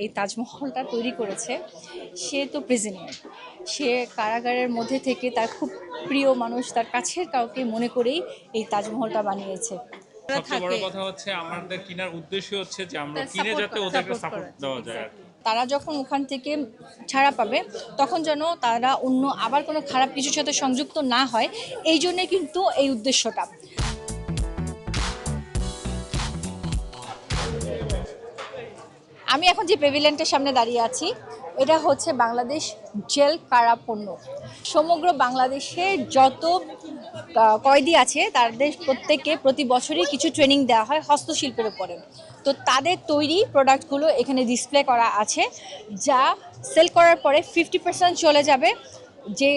এই তাজমহলটা তৈরি করেছে সে তো প্রেজেনিয়ার সে কারাগারের মধ্যে থেকে তার খুব প্রিয় মানুষ তার কাছের কাউকে মনে করেই এই তাজমহলটা বানিয়েছে। সবচেয়ে বড় কথা হচ্ছে আমাদের কেনার উদ্দেশ্য হচ্ছে যে আমরা কিনে যাতে ওদেরকে সাপোর্ট দেওয়া যায় তারা যখন ওখান থেকে ছাড়া পাবে তখন যেন তারা অন্য আবার কোনো খারাপ কিছুর সাথে সংযুক্ত না হয় এই জন্যে কিন্তু এই উদ্দেশ্যটা। আমি এখন যে পেভিলিয়নটার সামনে দাঁড়িয়ে আছি, এটা হচ্ছে বাংলাদেশ জেল কারা পণ্য। সমগ্র বাংলাদেশে যত কয়েদি আছে, তাদের প্রত্যেককে প্রতি বছরই কিছু ট্রেনিং দেওয়া হয় হস্তশিল্পের উপরে। তো তাদের তৈরি প্রোডাক্টগুলো এখানে ডিসপ্লে করা আছে, যা সেল করার পরে ফিফটি পার্সেন্ট চলে যাবে। যে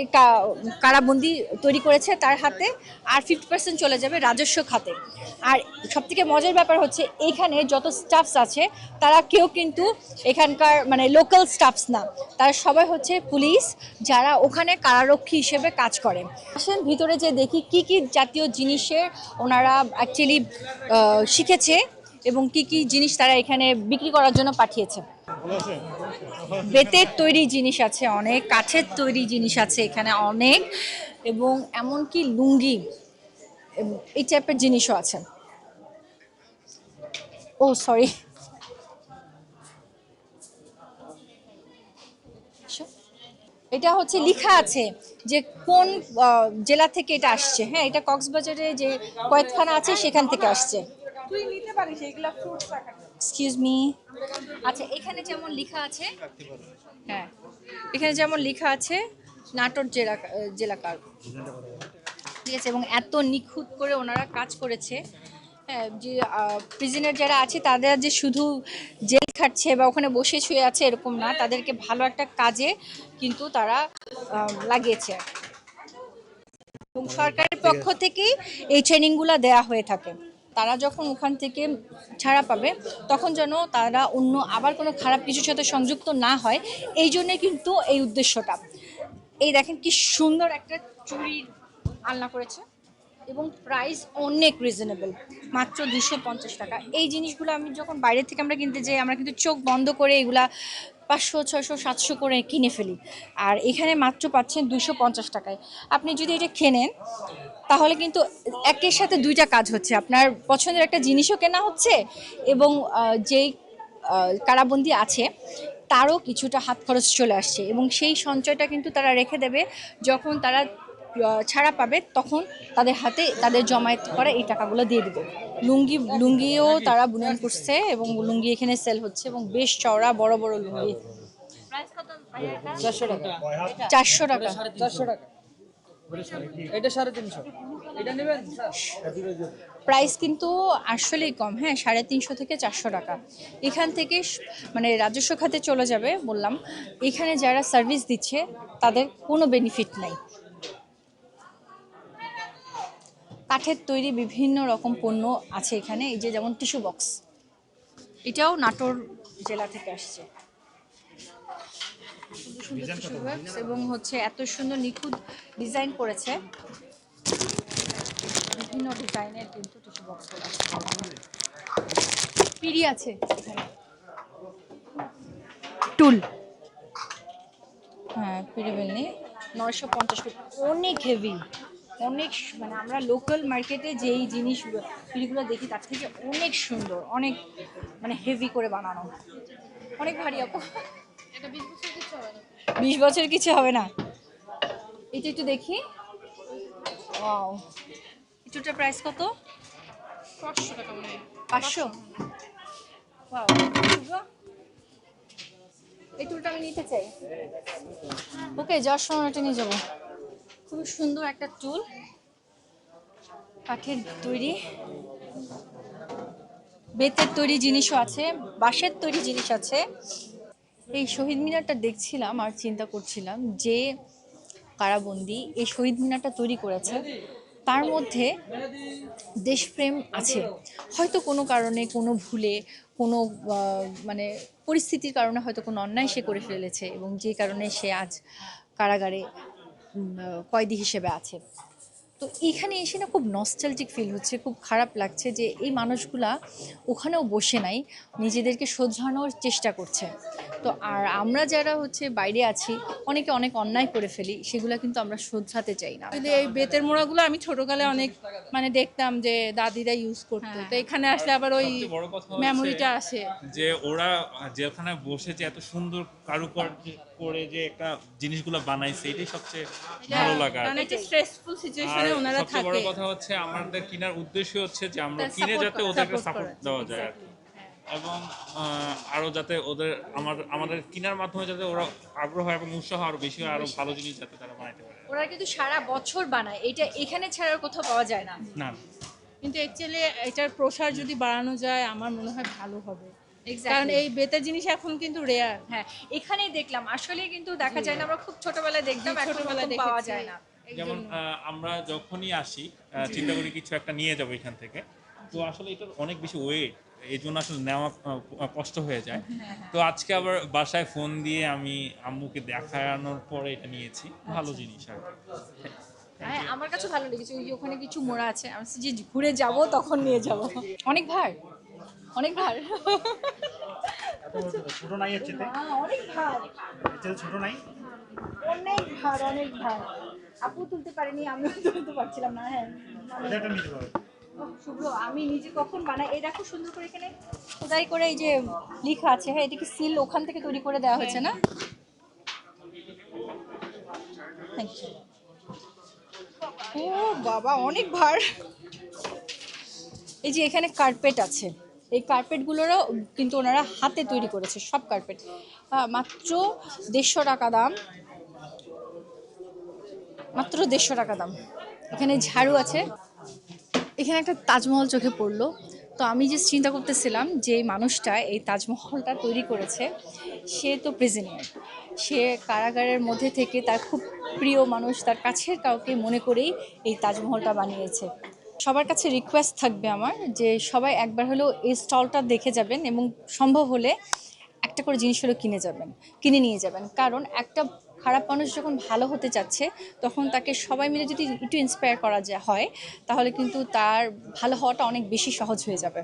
কারাবন্দি তৈরি করেছে তার হাতে আর ফিফটি পার্সেন্ট চলে যাবে রাজস্ব খাতে। আর সবথেকে মজার ব্যাপার হচ্ছে এখানে যত স্টাফস আছে, তারা কেউ কিন্তু এখানকার মানে লোকাল স্টাফস না। তারা সবাই হচ্ছে পুলিশ, যারা ওখানে কারারক্ষী হিসেবে কাজ করে। আসেন ভিতরে যে দেখি কি কি জাতীয় জিনিসের ওনারা অ্যাকচুয়ালি শিখেছে এবং কি কি জিনিস তারা এখানে বিক্রি করার জন্য পাঠিয়েছে। বেতের তৈরি জিনিস আছে অনেক কাঠের তৈরি জিনিস আছে এখানে অনেক এবং এমনকি লুঙ্গি এই টাইপের জিনিসও আছে। ও সরি এটা হচ্ছে লিখা আছে যে কোন জেলা থেকে এটা আসছে। হ্যাঁ এটা কক্সবাজারে যে কয়েকখানা আছে সেখান থেকে আসছে। তুই নিতে পারিস এইগুলা ফ্রুটস এক্সকিউজ মি আচ্ছা এখানে যেমন লেখা আছে হ্যাঁ এখানে যেমন লেখা আছে নাটোর জেলা জেলাকার। ঠিক আছে এবং এত নিখুঁত করে ওনারা কাজ করেছে। হ্যাঁ যে প্রিজনার যারা আছে তাদের যে শুধু জেল খাটছে বা ওখানে বসে শুয়ে আছে এরকম না তাদেরকে ভালো একটা কাজে কিন্তু তারা লাগিয়েছে। এবং সরকারের পক্ষ থেকেই এই ট্রেনিংগুলো দেয়া হয়ে থাকে। তারা যখন ওখান থেকে ছাড়া পাবে, তখন যেন তারা অন্য আবার কোনো খারাপ কিছুর সাথে সংযুক্ত না হয়। এই জন্যে কিন্তু এই উদ্দেশ্যটা। এই দেখেন কি সুন্দর একটা চুড়ি আলনা করেছে এবং প্রাইস অনেক রিজনেবল মাত্র দুশো পঞ্চাশ টাকা। এই জিনিসগুলো আমি যখন বাইরে থেকে আমরা কিনতে যাই, আমরা কিন্তু চোখ বন্ধ করে এগুলা পাঁচশো, ছয়শো, সাতশো করে কিনে ফেলি। আর এখানে মাত্র পাচ্ছেন দুশো পঞ্চাশ টাকায়। আপনি যদি এটা কেনেন তাহলে কিন্তু একের সাথে দুইটা কাজ হচ্ছে। আপনার পছন্দের একটা জিনিসও কেনা হচ্ছে এবং যেই কারাবন্দি আছে তারও কিছুটা হাত খরচ চলে আসছে এবং সেই সঞ্চয়টা কিন্তু তারা রেখে দেবে যখন তারা ছাড়া পাবে তখন তাদের হাতে তাদের জমায়েত করা এই টাকাগুলো দিয়ে দেবে। লুঙ্গি লুঙ্গিও তারা বুনন করছে এবং লুঙ্গি এখানে সেল হচ্ছে এবং বেশ চওড়া বড় বড় লুঙ্গি। চারশো টাকা। চারশো টাকা। চারশো টাকা। প্রাইস কিন্তু আসলেই কম হ্যাঁ সাড়ে তিনশো থেকে চারশো টাকা। এখান থেকে মানে রাজস্ব খাতে চলে যাবে বললাম। এখানে যারা সার্ভিস দিচ্ছে, তাদের কোনো বেনিফিট নাই। কাঠের তৈরি বিভিন্ন রকম পণ্য আছে এখানে, এই যে যেমন টিস্যু বক্স এটাও নাটোর জেলা থেকে আসছে। সুন্দর টিস্যু এবং হচ্ছে এত সুন্দর নিখুঁত ডিজাইন করেছে। বিভিন্ন ডিজাইনের কিন্তু টিস্যু পিড়ি আছে টুল। হ্যাঁ পিড়ি বেলনি। নয়শো পঞ্চাশ অনেক হেভি অনেক মানে আমরা লোকাল মার্কেটে যেই জিনিস পিড়িগুলো দেখি তার থেকে অনেক সুন্দর। অনেক মানে হেভি করে বানানো। অনেক ভারী আপু। বিশ বছর কিছু হবে না। এটা একটু দেখি। ওয়াও এটার প্রাইস কত? পাঁচশো টাকা পাঁচশো. এই টুলটা আমি নিতে চাই। ওকে যাওয়ার সময় এটা নিয়ে যাব। খুবই সুন্দর একটা টুল কাঠের তৈরি। বেতের তৈরি জিনিসও আছে বাঁশের তৈরি জিনিস আছে। এই শহীদ মিনারটা দেখছিলাম আর চিন্তা করছিলাম যে কারাবন্দি এই শহীদ মিনারটা তৈরি করেছে, তার মধ্যে দেশপ্রেম আছে। হয়তো কোনো কারণে, কোনো ভুলে, কোনো মানে পরিস্থিতির কারণে হয়তো কোনো অন্যায় সে করে ফেলেছে এবং যে কারণে সে আজ কারাগারে কয়েদি হিসেবে আছে। তো এখানে এসে না খুব নস্টালজিক ফিল হচ্ছে খুব খারাপ লাগছে যে এই মানুষগুলা ওখানেও বসে নাই নিজেদেরকে শোধরানোর চেষ্টা করছে। তো আর আমরা যারা হচ্ছে বাইরে আছি অনেকে অনেক অন্যায় করে ফেলি সেগুলো কিন্তু আমরা শোধরাতে চাই না। কিন্তু এই বেতের মোড়াগুলো আমি ছোটকালে অনেক মানে দেখতাম যে দাদিরা ইউজ করতো। হ্যাঁ। তো এখানে আসলে আবার ওই মেমোরিটা আসে। যে ওরা যেখানে বসে যে এত সুন্দর কারুকার্য করে যে একটা জিনিসগুলো বানাইছে এটাই সবচেয়ে ভালো লাগা একটা স্ট্রেসফুল আর ওনারা সবচেয়ে বড় কথা হচ্ছে আমাদের কেনার উদ্দেশ্য হচ্ছে যে আমরা কিনে যাতে ওদেরকে সাপোর্ট দেওয়া যায় আর কি। এবং আহ, আরও যাতে ওদের আমার আমাদের কেনার মাধ্যমে যাতে ওরা আগ্রহ এবং উৎসাহ আরও বেশি হয়, আরও ভালো জিনিস যাতে তারা বানাইতে পারে। ওরা কিন্তু সারা বছর বানায় এটা এখানে ছাড়া আর কোথাও পাওয়া যায় না। না। কিন্তু অ্যাকচুয়ালি এটার প্রসার যদি বাড়ানো যায় আমার মনে হয় ভালো হবে। কারণ এই বেতের জিনিস এখন কিন্তু রেয়ার হ্যাঁ এখানেই দেখলাম আসলে কিন্তু দেখা যায় না আমরা খুব ছোটবেলায় দেখতাম এখন ছোটবেলায় পাওয়া যায় না। যেমন আহ, আমরা যখনই আসি আহ, চিন্তা করি কিছু একটা নিয়ে যাব এখান থেকে। তো আসলে এটার অনেক বেশি ওয়েট এই জন্য আসলে নেওয়া কষ্ট হয়ে যায়। তো আজকে আবার বাসায় ফোন দিয়ে আমি আম্মুকে দেখানোর পরে এটা নিয়েছি। ভালো জিনিস আর হ্যাঁ আমার কাছে ভালো লেগেছে। ওই ওখানে কিছু মোড়া আছে আমি যে ঘুরে যাব তখন নিয়ে যাব। অনেক ভার। অনেক ভার। ছোট নাই চেতে অনেক ভার। ছোট নাই? অনেক ভার অনেক ভার। আপু তুলতে পারেনি আমিও তুলতে পারছিলাম না হ্যাঁ। শুভ্র আমি নিজে কখন বানাই এই দেখো সুন্দর করে এখানে খোদাই করে এই যে লেখা আছে হ্যাঁ এটা কি সিল ওখান থেকে তৈরি করে দেওয়া হয়েছে না? ও বাবা অনেক ভার। এই যে এখানে কার্পেট আছে এই কার্পেটগুলোরও কিন্তু ওনারা হাতে তৈরি করেছে সব কার্পেট মাত্র দেড়শো টাকা দাম। মাত্র দেড়শো টাকা দাম। এখানে ঝাড়ু আছে। এখানে একটা তাজমহল চোখে পড়ল। তো আমি যে চিন্তা করতেছিলাম যে মানুষটা এই তাজমহলটা তৈরি করেছে, সে তো প্রিজেনিয়ার সে কারাগারের মধ্যে থেকে তার খুব প্রিয় মানুষ, তার কাছের কাউকে মনে করেই এই তাজমহলটা বানিয়েছে। সবার কাছে রিকোয়েস্ট থাকবে আমার যে সবাই একবার হলেও এই স্টলটা দেখে যাবেন এবং সম্ভব হলে একটা করে জিনিস হলো কিনে যাবেন, কিনে নিয়ে যাবেন। কারণ একটা খারাপ মানুষ যখন ভালো হতে চাচ্ছে, তখন তাকে সবাই মিলে যদি একটু ইন্সপায়ার করা যায়, হয়, তাহলে কিন্তু তার ভালো হওয়াটা অনেক বেশি সহজ হয়ে যাবে।